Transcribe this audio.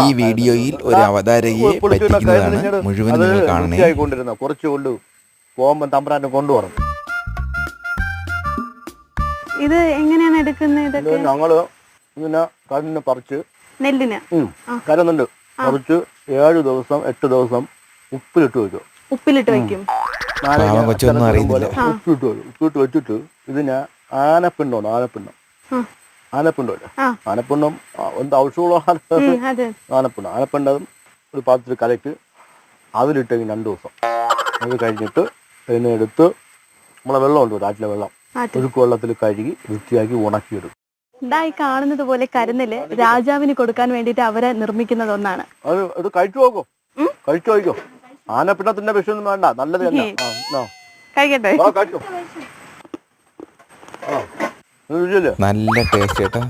ഈ വീഡിയോയിൽ ഒരു അവതാരകയെ പറ്റിക്കുന്നതാണ് മുഴുവൻ നിങ്ങൾ കാണണേ കുറച്ച് കൊണ്ട് പോകുമ്പോൾ തമ്പ്രാനെ കൊണ്ടുപോകണം ഇത് എങ്ങനെയാണ് എടുക്കുന്നത് ഇതൊക്കെ? ഞങ്ങൾ ഇങ്ങനെ കണ്ണിന് പറിച്ച് നെല്ലിന്? കരുന്നുണ്ട് പറിച്ച് ഏഴ് ദിവസം എട്ട് ദിവസം ഉപ്പിലിട്ട് വെക്കും. ഉപ്പിലിട്ട് വെക്കും. കൊച്ചൊന്നും അറിയുന്നില്ല. പോലെ ഉപ്പിട്ട് വെക്കും. ഉപ്പിട്ട് വെച്ചിട്ട് ഇതിന് ആനപ്പിണ്ടോ ആനപ്പിണ്ടം? ആ. ആനപ്പിണ്ടോ ആനപ്പിണ്ണം ആനപ്പിണ്ടം ആ, എന്ത് അതെ. ആനപ്പിണ്ടം. ആനപ്പിണ്ടം ഒരു പാത്രത്തിൽ കലക്ക് അതിലിട്ടെങ്കിൽ രണ്ട് ദിവസം. അത് കഴിഞ്ഞിട്ട് അതിനെ എടുത്ത് നമ്മളെ വെള്ളമുണ്ട് രാറ്റിലെ വെള്ളം. ഒഴുക്ക് വെള്ളത്തിൽ കഴുകി വൃത്തിയാക്കി ഉണക്കിയെടുക്കും ഇതാ ഈ കാണുന്നത് പോലെ കരുന്നിൽ രാജാവിന് കൊടുക്കാൻ വേണ്ടിട്ട് അവരെ നിർമ്മിക്കുന്നത് ഒന്നാണ്. അത് കഴിച്ചു നോക്കോ. കഴിച്ചു നോക്കോ ആനപ്പിണത്തിന്റെ വിഷയൊന്നും വേണ്ട. നല്ലത്. കഴിക്കട്ടെ. നല്ല ടേസ്റ്റ് കേട്ടോ